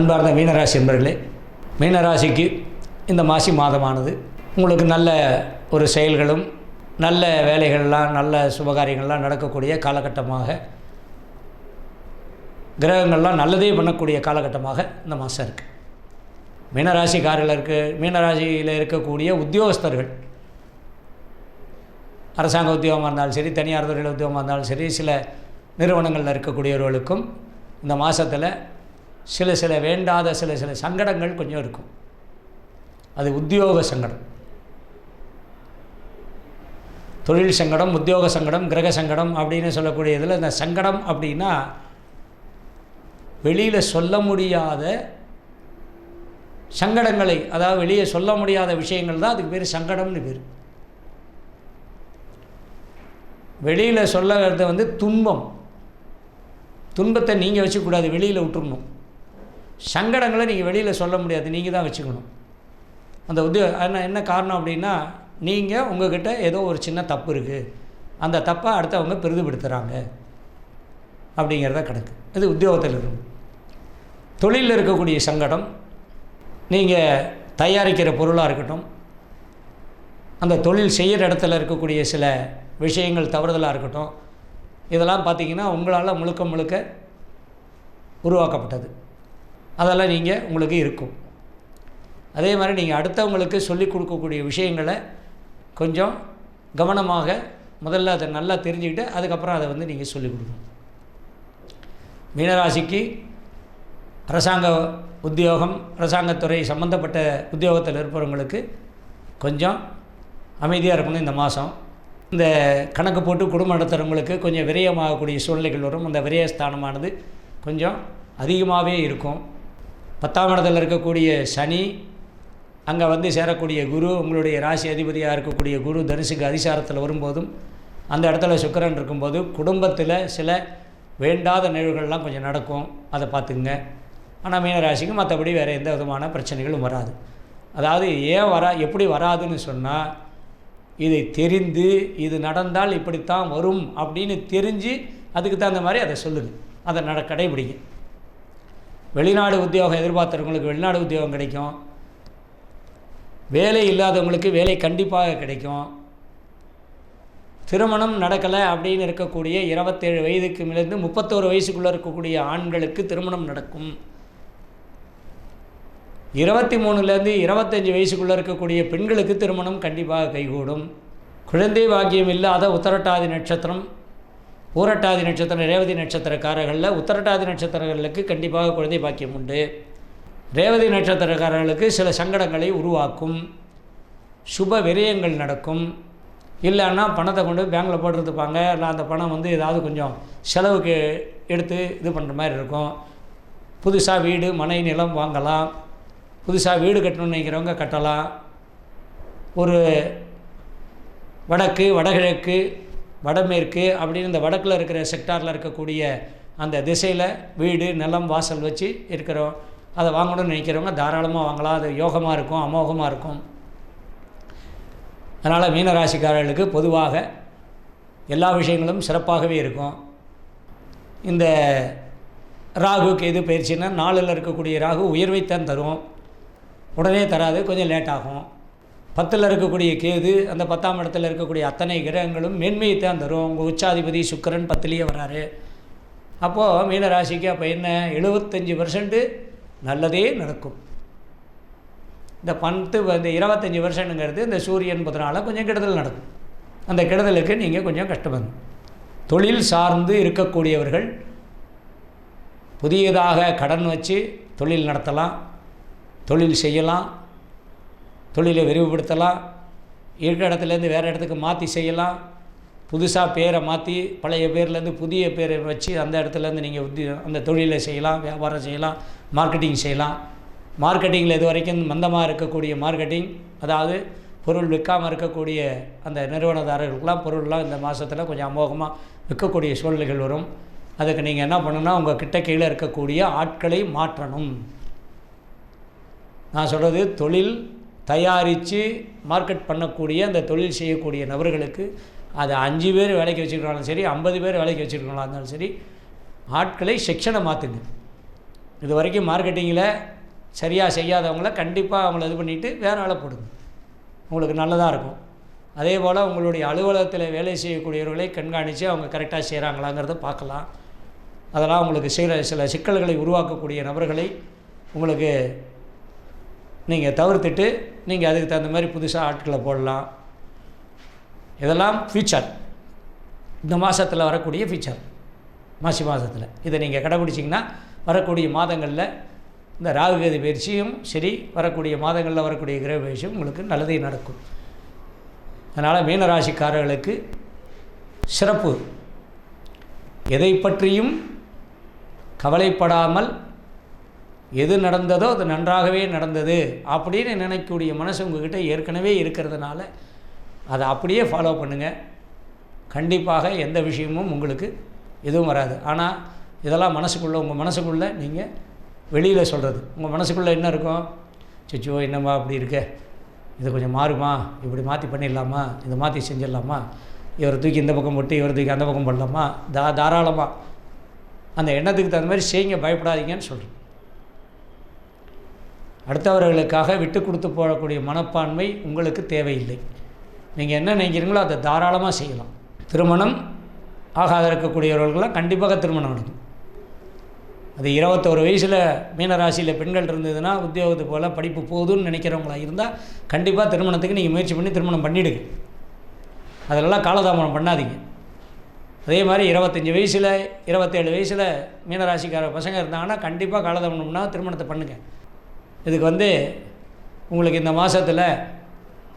அன்பார்ந்த மீனராசி என்பர்களே மீனராசிக்கு இந்த மாசி மாதமானது உங்களுக்கு நல்ல ஒரு செயல்களும் நல்ல வேலைகள்லாம் நல்ல சுபகாரியங்கள்லாம் நடக்கக்கூடிய காலகட்டமாக கிரகங்கள்லாம் நல்லதே பண்ணக்கூடிய காலகட்டமாக இந்த மாதம் இருக்குது மீனராசிக்காரில் இருக்க மீனராசியில் இருக்கக்கூடிய உத்தியோகஸ்தர்கள் அரசாங்க உத்தியோகமாக இருந்தாலும் சரி தனியார் துறையில் உத்தியோகமாக இருந்தாலும் சரி சில நிறுவனங்களில் இருக்கக்கூடியவர்களுக்கும் இந்த மாதத்தில் சில சில வேண்டாத சில சில சங்கடங்கள் கொஞ்சம் இருக்கும். அது உத்தியோக சங்கடம். தொழில் சங்கடம் உத்தியோக சங்கடம் கிரக சங்கடம் அப்படின்னு சொல்லக்கூடியதில் இந்த சங்கடம் அப்படின்னா வெளியில் சொல்ல முடியாத சங்கடங்களை அதாவது வெளியே சொல்ல முடியாத விஷயங்கள் தான் அதுக்கு பேர் சங்கடம்னு பேர். வெளியில் சொல்லுறது வந்து துன்பம். துன்பத்தை நீங்கள் வச்சுக்கூடாது வெளியில் விட்டுருணும் சங்கடங்களை நீங்கள் வெளியில் சொல்ல முடியாது. நீங்கள் தான் வச்சுக்கணும். அந்த உத்தியோ என்ன என்ன காரணம் அப்படின்னா நீங்கள் உங்ககிட்ட ஏதோ ஒரு சின்ன தப்பு இருக்குது அந்த தப்பை அடுத்தவங்க பெரிதுபடுத்துகிறாங்க அப்படிங்கிறத கணக்கு. இது உத்தியோகத்தில் இருக்கும். தொழிலில் இருக்கக்கூடிய சங்கடம் நீங்கள் தயாரிக்கிற பொருளாக இருக்கட்டும் அந்த தொழில் செய்கிற இடத்துல இருக்கக்கூடிய சில விஷயங்கள் தவறுதலாக இருக்கட்டும் இதெல்லாம் பார்த்திங்கன்னா உங்களால் முழுக்க முழுக்க உருவாக்கப்பட்டது. அதெல்லாம் நீங்கள் உங்களுக்கு இருக்கும். அதே மாதிரி நீங்கள் அடுத்தவங்களுக்கு சொல்லிக் கொடுக்கக்கூடிய விஷயங்களை கொஞ்சம் கவனமாக முதல்ல அதை நல்லா தெரிஞ்சுக்கிட்டு அதுக்கப்புறம் அதை வந்து நீங்கள் சொல்லிக் கொடுக்கணும். மீனராசிக்கு அரசாங்க உத்தியோகம் அரசாங்கத்துறை சம்மந்தப்பட்ட உத்தியோகத்தில் இருப்பவங்களுக்கு கொஞ்சம் அமைதியாக இருக்கணும் இந்த மாதம் இந்த கணக்கு போட்டு குடும்பம் நடத்துகிறவங்களுக்கு கொஞ்சம் விரயமாகக்கூடிய சூழ்நிலைகள் வரும். அந்த விரயஸ்தானமானது கொஞ்சம் அதிகமாகவே இருக்கும். பத்தாம் இடத்துல இருக்கக்கூடிய சனி அங்கே வந்து சேரக்கூடிய குரு உங்களுடைய ராசி அதிபதியாக இருக்கக்கூடிய குரு தனுசுக்கு அதிசாரத்தில் வரும்போதும் அந்த இடத்துல சுக்கரன் இருக்கும்போது குடும்பத்தில் சில வேண்டாத நிகழ்வுகள்லாம் கொஞ்சம் நடக்கும். அதை பார்த்துங்க ஆனால் மீனராசிக்கு மற்றபடி வேறு எந்த விதமான பிரச்சனைகளும் வராது. அதாவது ஏன் வரா எப்படி வராதுன்னு சொன்னால் இதை தெரிந்து இது நடந்தால் இப்படித்தான் வரும் அப்படின்னு தெரிஞ்சு அதுக்கு தகுந்த மாதிரி அதை சொல்லுது. அதை நட கடைபிடிக்கும் வெளிநாடு உத்தியோகம் எதிர்பார்த்துறவங்களுக்கு வெளிநாடு உத்தியோகம் கிடைக்கும். வேலை இல்லாதவங்களுக்கு வேலை கண்டிப்பாக கிடைக்கும். திருமணம் நடக்கலை அப்படின்னு இருக்கக்கூடிய இருபத்தேழு வயதுக்கு மேலேருந்து முப்பத்தோரு வயசுக்குள்ளே இருக்கக்கூடிய ஆண்களுக்கு திருமணம் நடக்கும். இருபத்தி மூணுலேருந்து இருபத்தஞ்சி வயசுக்குள்ளே இருக்கக்கூடிய பெண்களுக்கு திருமணம் கண்டிப்பாக கைகூடும். குழந்தை பாக்கியம் இல்லாத உத்தரட்டாதி நட்சத்திரம். பூரட்டாதி நட்சத்திரம் ரேவதி நட்சத்திரக்காரர்களில் உத்தரட்டாதி நட்சத்திரங்களுக்கு கண்டிப்பாக குழந்தை பாக்கியம் உண்டு. ரேவதி நட்சத்திரக்காரர்களுக்கு சில சங்கடங்களை உருவாக்கும். சுப விரயங்கள் நடக்கும். இல்லைன்னா பணத்தை கொண்டு பேங்க்கில் போட்டுருப்பாங்க இல்லை அந்த பணம் வந்து ஏதாவது கொஞ்சம் செலவுக்கு எடுத்து இது பண்ணுற மாதிரி இருக்கும். புதுசாக வீடு மனை நிலம் வாங்கலாம். புதுசாக வீடு கட்டணும்னு நினைக்கிறவங்க கட்டலாம். ஒரு வடக்கு வடகிழக்கு வடமேற்கு அப்படின்னு இந்த வடக்கில் இருக்கிற செக்டாரில் இருக்கக்கூடிய அந்த திசையில் வீடு நிலம் வாசல் வச்சு இருக்கிறோம். அதை வாங்கணும்னு நினைக்கிறவங்க தாராளமாக வாங்கலாம். அது யோகமாக இருக்கும் அமோகமாக இருக்கும். அதனால் மீனராசிக்காரர்களுக்கு பொதுவாக எல்லா விஷயங்களும் சிறப்பாகவே இருக்கும். இந்த ராகு கேது பயிற்சின்னா நாளில் இருக்கக்கூடிய ராகு உயர்வைத்தான் தரும். உடனே தராது கொஞ்சம் லேட் ஆகும். பத்தில் இருக்கக்கூடிய கேது அந்த பத்தாம் இடத்துல இருக்கக்கூடிய அத்தனை கிரகங்களும் மேன்மையைத்தான் தரும். உங்கள் உச்சாதிபதி சுக்கரன் பத்துலேயே வராரு. அப்போது மீனராசிக்கு அப்போ என்ன? எழுபத்தஞ்சி பர்சன்ட்டு நல்லதே நடக்கும். இந்த பத்து இந்த இருபத்தஞ்சி வருஷங்கிறது இந்த சூரியன் புதனால் கொஞ்சம் கெடுதல் நடக்கும். அந்த கெடுதலுக்கு நீங்கள் கொஞ்சம் கஷ்டப்படும் தொழில் சார்ந்து இருக்கக்கூடியவர்கள் புதியதாக கடன் வச்சு தொழில் நடத்தலாம். தொழில் செய்யலாம். தொழிலை விரிவுபடுத்தலாம். இருக்கிற இடத்துலேருந்து வேறு இடத்துக்கு மாற்றி செய்யலாம். புதுசாக பேரை மாற்றி பழைய பேர்லேருந்து புதிய பேரை வச்சு அந்த இடத்துலேருந்து நீங்கள் உத்தி அந்த தொழிலை செய்யலாம் வியாபாரம் செய்யலாம் மார்க்கெட்டிங் செய்யலாம். மார்க்கெட்டிங்கில் இது வரைக்கும் மந்தமாக இருக்கக்கூடிய மார்க்கெட்டிங் அதாவது பொருள் விற்காமல் இருக்கக்கூடிய அந்த நிறுவனதாரர்களுக்கெல்லாம் பொருள்லாம் இந்த மாதத்தில் கொஞ்சம் அமோகமாக விற்கக்கூடிய சூழ்நிலைகள் வரும். அதுக்கு நீங்கள் என்ன பண்ணணும்னா உங்கள் கிட்ட கீழே இருக்கக்கூடிய ஆட்களை மாற்றணும். நான் சொல்கிறது தொழில் தயாரித்து மார்க்கெட் பண்ணக்கூடிய அந்த தொழில் செய்யக்கூடிய நபர்களுக்கு அது அஞ்சு பேர் வேலைக்கு வச்சுருக்காலும் சரி ஐம்பது பேர் வேலைக்கு வச்சுருக்காங்களா இருந்தாலும் சரி ஆட்களை செக்ஷனை மாற்றுங்க இது வரைக்கும் மார்க்கெட்டிங்கில் சரியாக செய்யாதவங்கள கண்டிப்பாக அவங்கள இது பண்ணிவிட்டு வேறு ஆளை போடுங்க. உங்களுக்கு நல்லதாக இருக்கும். அதே போல் உங்களுடைய அலுவலகத்தில் வேலை செய்யக்கூடியவர்களை கண்காணித்து அவங்க கரெக்டாக செய்கிறாங்களாங்கிறத பார்க்கலாம். அதெல்லாம் உங்களுக்கு சில சில சிக்கல்களை உருவாக்கக்கூடிய நபர்களை உங்களுக்கு நீங்கள் தவிர்த்துட்டு நீங்கள் அதுக்கு தகுந்த மாதிரி புதுசாக ஆட்களை போடலாம். இதெல்லாம் ஃபியூச்சர் இந்த மாதத்தில் வரக்கூடிய ஃபியூச்சர் மாசி மாதத்தில் இதை நீங்கள் கடைபிடிச்சிங்கன்னா வரக்கூடிய மாதங்களில் இந்த ராகுகதி பயிற்சியும் சரி வரக்கூடிய மாதங்களில் வரக்கூடிய கிரக பயிற்சியும் உங்களுக்கு நல்லதே நடக்கும். அதனால் மீனராசிக்காரர்களுக்கு சிறப்பு. எதை பற்றியும் கவலைப்படாமல் எது நடந்ததோ அது நன்றாகவே நடந்தது அப்படின்னு நினைக்கக்கூடிய மனசு உங்ககிட்ட ஏற்கனவே இருக்கிறதுனால அதை அப்படியே ஃபாலோ பண்ணுங்கள் கண்டிப்பாக எந்த விஷயமும் உங்களுக்கு எதுவும் வராது. ஆனால் இதெல்லாம் மனசுக்குள்ளே உங்கள் மனசுக்குள்ளே நீங்கள் வெளியில் சொல்கிறது உங்கள் மனசுக்குள்ளே என்ன இருக்கும் சிச்சோ என்னம்மா அப்படி இருக்க? இது கொஞ்சம் மாறுமா? இப்படி மாற்றி பண்ணிடலாமா? இதை மாற்றி செஞ்சிடலாமா? இவரை தூக்கி இந்த பக்கம் போட்டு இவரை தூக்கி அந்த பக்கம் பண்ணலாமா தா தாராளமாக அந்த எண்ணத்துக்கு தகுந்த மாதிரி செய்யுங்க பயப்படாதீங்கன்னு சொல்கிறேன் அடுத்தவர்களுக்காக விட்டு கொடுத்து போகக்கூடிய மனப்பான்மை உங்களுக்கு தேவையில்லை. நீங்கள் என்ன நினைக்கிறீங்களோ அதை தாராளமாக செய்யலாம். திருமணம் ஆகாத இருக்கக்கூடியவர்களுக்கெல்லாம் கண்டிப்பாக திருமணம் நடக்கும். அது இருபத்தோரு வயசில் மீனராசியில் பெண்கள் இருந்ததுன்னா உத்தியோகத்து போல் படிப்பு போதும்னு நினைக்கிறவங்களா இருந்தால் கண்டிப்பாக திருமணத்துக்கு நீங்கள் முயற்சி பண்ணி திருமணம் பண்ணிவிடுங்க அதிலெல்லாம் காலதாமதம் பண்ணாதீங்க. அதே மாதிரி இருபத்தஞ்சி வயசில் இருபத்தேழு வயசில் மீனராசிக்கார பசங்க இருந்தாங்கன்னா கண்டிப்பாக காலதாமதம்னா திருமணத்தை பண்ணுங்கள் இதுக்கு வந்து உங்களுக்கு இந்த மாதத்தில்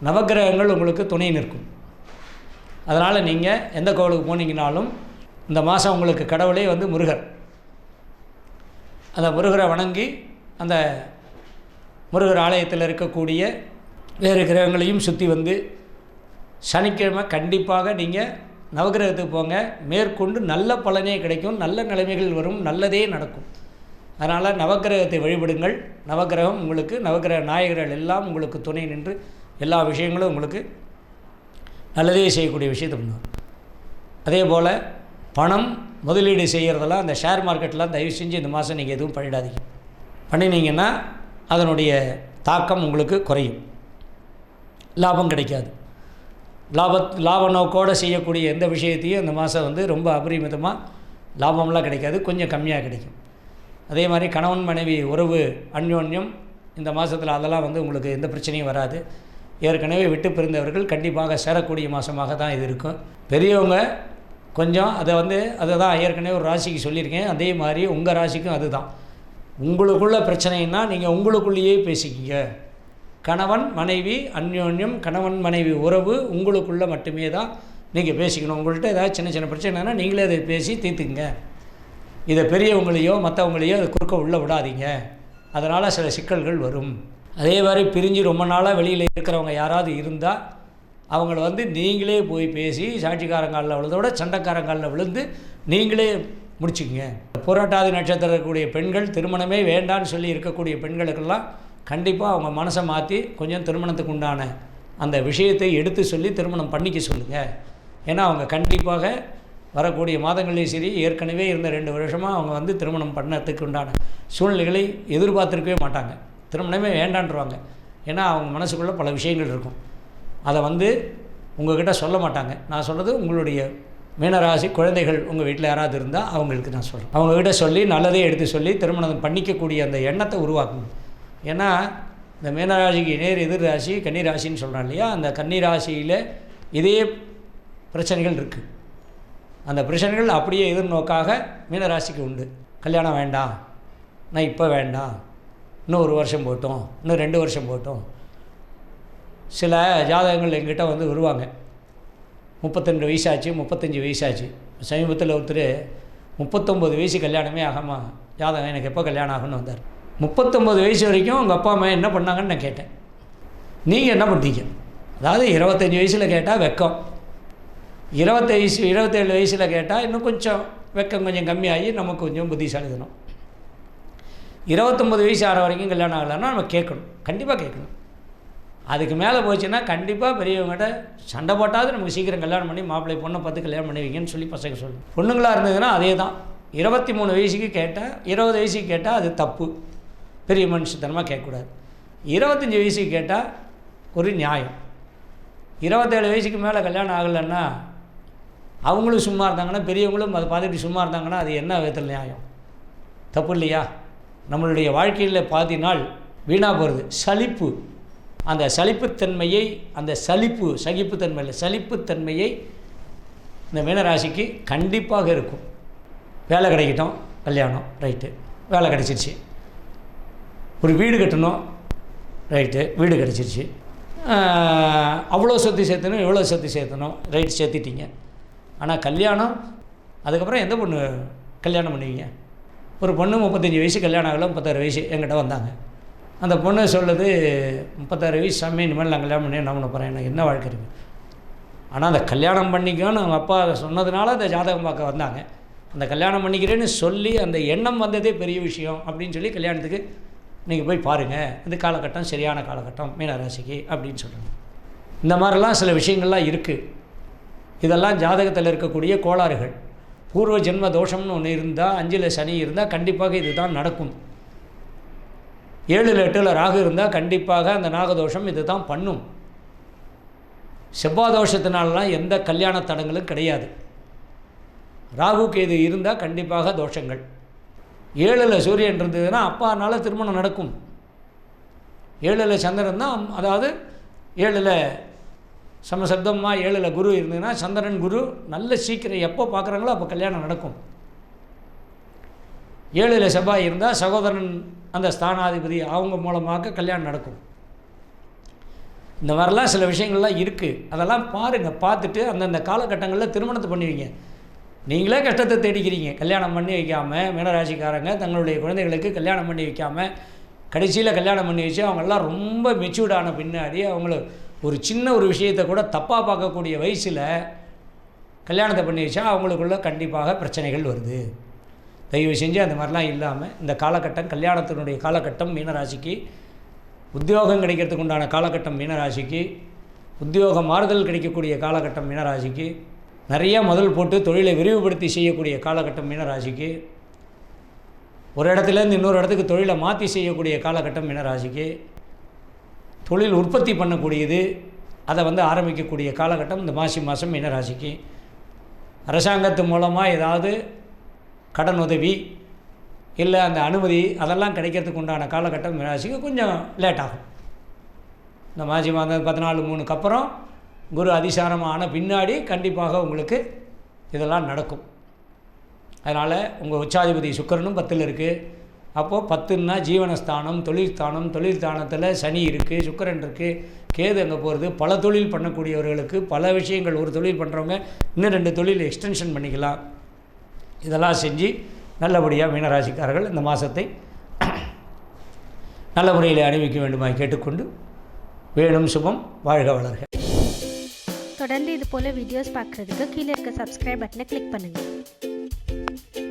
நவக்கிரகங்கள் உங்களுக்கு துணை நிற்கும். அதனால் நீங்கள் எந்த கோவிலுக்கு போனீங்கனாலும் இந்த மாதம் உங்களுக்கு கடவுளே வந்து முருகர். அந்த முருகரை வணங்கி அந்த முருகர் ஆலயத்தில் இருக்கக்கூடிய வேறு கிரகங்களையும் சுற்றி வந்து சனிக்கிழமை கண்டிப்பாக நீங்கள் நவகிரகத்துக்கு போங்க. மேற்கொண்டு நல்ல பலனே கிடைக்கும். நல்ல நிலைமைகள் வரும். நல்லதே நடக்கும். அதனால் நவக்கிரகத்தை வழிபடுங்கள். நவக்கிரகம் உங்களுக்கு நவக்கிரக நாயகர்கள் எல்லாம் உங்களுக்கு துணை நின்று எல்லா விஷயங்களும் உங்களுக்கு நல்லதே செய்யக்கூடிய விஷயத்தை பண்ணுவோம் அதே போல் பணம் முதலீடு செய்கிறதெல்லாம் அந்த ஷேர் மார்க்கெட்லாம் தயவு செஞ்சு இந்த மாதம் நீங்கள் எதுவும் பண்ணிடாதீங்க. பண்ணினீங்கன்னா அதனுடைய தாக்கம் உங்களுக்கு குறையும். லாபம் கிடைக்காது. லாப லாப நோக்கோடு செய்யக்கூடிய எந்த விஷயத்தையும் இந்த மாதம் வந்து ரொம்ப அபரிமிதமாக லாபம்லாம் கிடைக்காது. கொஞ்சம் கம்மியாக கிடைக்கும். அதே மாதிரி கணவன் மனைவி உறவு அந்யோன்யம் இந்த மாதத்தில் அதெல்லாம் வந்து உங்களுக்கு எந்த பிரச்சனையும் வராது. ஏற்கனவே விட்டு பிரிந்தவர்கள் கண்டிப்பாக சேரக்கூடிய மாதமாக தான் இது இருக்கும். பெரியவங்க கொஞ்சம் அதை வந்து அதை தான் ஏற்கனவே ஒரு ராசிக்கு சொல்லியிருக்கேன். அதே மாதிரி உங்கள் ராசிக்கும் அதுதான். உங்களுக்குள்ள பிரச்சனைன்னா நீங்கள் உங்களுக்குள்ளேயே பேசிக்கிங்க. கணவன் மனைவி அந்யோன்யம் கணவன் மனைவி உறவு உங்களுக்குள்ளே மட்டுமே தான் நீங்கள் பேசிக்கணும். உங்கள்கிட்ட ஏதாவது சின்ன சின்ன பிரச்சனைனா நீங்களே அதை பேசி தீர்த்துக்குங்க. இதை பெரியவங்களையோ மற்றவங்களையோ அதை குறுக்க உள்ளே விடாதீங்க. அதனால் சில சிக்கல்கள் வரும். அதே மாதிரி பிரிஞ்சு ரொம்ப நாளாக வெளியில் இருக்கிறவங்க யாராவது இருந்தால் அவங்கள வந்து நீங்களே போய் பேசி சாட்சிக்காரங்காலில் விழுந்தோட சண்டைக்காரங்காலில் விழுந்து நீங்களே முடிச்சுக்குங்க. புரட்டாதி நட்சத்திரம் இருக்கக்கூடிய பெண்கள் திருமணமே வேண்டான்னு சொல்லி இருக்கக்கூடிய பெண்களுக்கெல்லாம் கண்டிப்பாக அவங்க மனசை மாற்றி கொஞ்சம் திருமணத்துக்கு உண்டான அந்த விஷயத்தை எடுத்து சொல்லி திருமணம் பண்ணிக்க சொல்லுங்கள் ஏன்னா அவங்க கண்டிப்பாக வரக்கூடிய மாதங்கள்லேயும் சரி ஏற்கனவே இருந்த ரெண்டு வருஷமாக அவங்க வந்து திருமணம் பண்ணத்துக்கு உண்டான சூழ்நிலைகளை எதிர்பார்த்துருக்கவே மாட்டாங்க. திருமணமே வேண்டான்றவாங்க. ஏன்னா அவங்க மனசுக்குள்ளே பல விஷயங்கள் இருக்கும். அதை வந்து உங்கள்கிட்ட சொல்ல மாட்டாங்க. நான் சொல்கிறது உங்களுடைய மீனராசி குழந்தைகள் உங்கள் வீட்டில் யாராவது இருந்தால் அவங்களுக்கு நான் சொல்கிறேன் அவங்கக்கிட்ட சொல்லி நல்லதே எடுத்து சொல்லி திருமணம் பண்ணிக்கக்கூடிய அந்த எண்ணத்தை உருவாக்கணும். ஏன்னா இந்த மீனராசிக்கு நேர் எதிர் ராசி கன்னிராசின்னு சொல்கிறேன் இல்லையா? அந்த கன்னிராசியில் இதே பிரச்சனைகள் இருக்குது அந்த பிரச்சனைகள் அப்படியே எதிர்நோக்காக மீனராசிக்கு உண்டு. கல்யாணம் வேண்டாம் நான் இப்போ வேண்டாம் இன்னும் ஒரு வருஷம் போட்டோம். இன்னும் ரெண்டு வருஷம் போட்டோம். சில ஜாதகங்கள் எங்கிட்ட வந்து வருவாங்க. முப்பத்தெண்டு வயசாச்சு முப்பத்தஞ்சு வயசாச்சு. சமீபத்தில் ஒருத்தர் முப்பத்தொம்பது வயசு கல்யாணமே ஆகாமா ஜாதகம் எனக்கு எப்போ கல்யாணம் ஆகும்னு வந்தார். முப்பத்தொம்பது வயசு வரைக்கும் உங்கள் அப்பா அம்மா என்ன பண்ணாங்கன்னு நான் கேட்டேன். நீங்கள் என்ன பண்ணிட்டீங்க அதாவது இருபத்தஞ்சி வயசில் கேட்டால் வெக்கம். இருபத்தி வயசு இருபத்தேழு வயசில் கேட்டால் இன்னும் கொஞ்சம் வெக்கம் கொஞ்சம் கம்மியாகி நமக்கு கொஞ்சம் புத்திசாலிதனம் இருபத்தொம்பது வயசு ஆற வரைக்கும் கல்யாணம் ஆகலைன்னா நம்ம கேட்கணும். கண்டிப்பாக கேட்கணும். அதுக்கு மேலே போச்சுன்னா கண்டிப்பாக பெரியவங்ககிட்ட சண்டை போட்டாவது நமக்கு சீக்கிரம் கல்யாணம் பண்ணி மாப்பிள்ளை பொண்ணை பார்த்து கல்யாணம் பண்ணுவீங்கன்னு சொல்லி பசங்க சொல்லணும் பொண்ணுங்களாக இருந்ததுன்னா அதே தான் இருபத்தி மூணு வயசுக்கு கேட்டால் இருபது வயசுக்கு கேட்டால் அது தப்பு. பெரிய மனுஷத்தனமாக கேட்கக்கூடாது. இருபத்தஞ்சி வயசுக்கு கேட்டால் ஒரு நியாயம். இருபத்தேழு வயசுக்கு மேலே கல்யாணம் ஆகலைன்னா அவங்களும் சும்மா இருந்தாங்கன்னா பெரியவங்களும் அதை பார்த்துட்டு சும்மா இருந்தாங்கன்னா அது என்ன விதத்தில் நியாயம்? தப்பு இல்லையா? நம்மளுடைய வாழ்க்கையில் பாதி நாள் வீணாக போகிறது சலிப்பு. அந்த சலிப்புத்தன்மையை அந்த சலிப்பு சகிப்புத்தன்மையில் சலிப்புத்தன்மையை இந்த மீனராசிக்கு கண்டிப்பாக இருக்கும். வேலை கிடைக்கட்டும் கல்யாணம் ரைட்டு. வேலை கிடச்சிருச்சு. ஒரு வீடு கட்டணும் ரைட்டு. வீடு கிடச்சிருச்சு. அவ்வளோ சொத்து சேர்த்தணும் இவ்வளோ சொத்து சேர்த்தணும் ரைட் சேர்த்துட்டீங்க. ஆனால் கல்யாணம் அதுக்கப்புறம் எந்த பொண்ணு கல்யாணம் பண்ணுவீங்க? ஒரு பொண்ணு முப்பத்தஞ்சு வயசு கல்யாணம் ஆகலை முப்பத்தாறு வயசு என்கிட்ட வந்தாங்க. அந்த பொண்ணு சொல்லுது முப்பத்தாறு வயசு சாமி இனிமேல் நான் கல்யாணம் பண்ணி என்ன பண்ண போகிறேன் எனக்கு என்ன வாழ்க்கை இருக்குது ஆனால் அந்த கல்யாணம் பண்ணிக்கோன்னு அவங்க அப்பா சொன்னதுனால அந்த ஜாதகம் பார்க்க வந்தாங்க. அந்த கல்யாணம் பண்ணிக்கிறேன்னு சொல்லி அந்த எண்ணம் வந்ததே பெரிய விஷயம் அப்படின்னு சொல்லி கல்யாணத்துக்கு நீங்கள் போய் பாருங்கள் இந்த காலகட்டம் சரியான காலகட்டம் மீனராசிக்கு அப்படின்னு சொல்கிறாங்க இந்த மாதிரிலாம் சில விஷயங்கள்லாம் இருக்குது இதெல்லாம் ஜாதகத்தில் இருக்கக்கூடிய கோளாறுகள். பூர்வ ஜென்ம தோஷம்னு ஒன்று இருந்தால் அஞ்சில் சனி இருந்தால் கண்டிப்பாக இதுதான் நடக்கும். ஏழில் எட்டில் ராகு இருந்தால் கண்டிப்பாக அந்த நாகதோஷம் இது தான் பண்ணும். செவ்வாய் தோஷத்தினாலலாம் எந்த கல்யாண தடங்களும் கிடையாது. ராகுக்கு இது இருந்தால் கண்டிப்பாக தோஷங்கள். ஏழில் சூரியன் இருந்ததுன்னா அப்பானால் திருமணம் நடக்கும். ஏழில் சந்திரன் தான் அதாவது ஏழில் சமசப்தமாக ஏழில் குரு இருந்ததுன்னா சந்திரன் குரு நல்ல சீக்கிரம் எப்போ பார்க்குறாங்களோ அப்போ கல்யாணம் நடக்கும். ஏழில் செவ்வாய் இருந்தால் சகோதரன் அந்த ஸ்தானாதிபதி அவங்க மூலமாக கல்யாணம் நடக்கும். இந்த மாதிரிலாம் சில விஷயங்கள்லாம் இருக்குது அதெல்லாம் பாருங்கள் பார்த்துட்டு அந்தந்த காலகட்டங்களில் திருமணத்தை பண்ணுவீங்க. நீங்களே கஷ்டத்தை தேடிக்கிறீங்க. கல்யாணம் பண்ணி வைக்காமல் மீனராசிக்காரங்க தங்களுடைய குழந்தைகளுக்கு கல்யாணம் பண்ணி வைக்காமல் கடைசியில் கல்யாணம் பண்ணி வச்சு அவங்கெல்லாம் ரொம்ப மெச்சூர்டான பின்னாடி அவங்கள ஒரு சின்ன ஒரு விஷயத்தை கூட தப்பாக பார்க்கக்கூடிய வயசில் கல்யாணத்தை பண்ணி வச்சா அவங்களுக்குள்ள கண்டிப்பாக பிரச்சனைகள் வருது. தயவு செஞ்சு அந்த மாதிரிலாம் இல்லாமல் இந்த காலகட்டம் கல்யாணத்தினுடைய காலகட்டம் மீனராசிக்கு உத்தியோகம் கிடைக்கிறதுக்கு உண்டான காலகட்டம் மீனராசிக்கு உத்தியோக மாறுதல் கிடைக்கக்கூடிய காலகட்டம் மீனராசிக்கு நிறைய முதல் போட்டு தொழிலை விரிவுபடுத்தி செய்யக்கூடிய காலகட்டம் மீனராசிக்கு ஒரு இடத்துலேருந்து இன்னொரு இடத்துக்கு தொழிலை மாற்றி செய்யக்கூடிய காலகட்டம் மீனராசிக்கு தொழில் உற்பத்தி பண்ணக்கூடியது அதை வந்து ஆரம்பிக்கக்கூடிய காலகட்டம் இந்த மாசி மாதம் மீனராசிக்கு. அரசாங்கத்து மூலமாக ஏதாவது கடன் உதவி இல்லை அந்த அனுமதி அதெல்லாம் கிடைக்கிறதுக்கு உண்டான காலகட்டம் மீனராசிக்கு கொஞ்சம் லேட் ஆகும். இந்த மாசி மாதம் பதினாலு மூணுக்கு அப்புறம் குரு அதிசாரம் ஆன பின்னாடி கண்டிப்பாக உங்களுக்கு இதெல்லாம் நடக்கும். அதனால் உங்கள் உச்சாதிபதி சுக்கரனும் பத்தில் இருக்குது அப்போது பத்துன்னா ஜீவனஸ்தானம் தொழில் ஸ்தானம் தொழில் ஸ்தானத்தில் சனி இருக்குது சுக்கரன் இருக்குது கேது அங்கே போகிறது பல தொழில் பண்ணக்கூடியவர்களுக்கு பல விஷயங்கள். ஒரு தொழில் பண்ணுறவங்க இன்னும் ரெண்டு தொழில் எக்ஸ்டென்ஷன் பண்ணிக்கலாம். இதெல்லாம் செஞ்சு நல்லபடியாக மீனராசிக்காரர்கள் இந்த மாதத்தை நல்ல முறையில் அணிவிக்க வேண்டுமாய் கேட்டுக்கொண்டு வேணும் சுபம் வாழ்க வளர்க. தொடர்ந்து இது போல் வீடியோஸ் பார்க்குறதுக்கு கீழே இருக்க சப்ஸ்கிரைப் பட்டனை கிளிக் பண்ணுங்கள்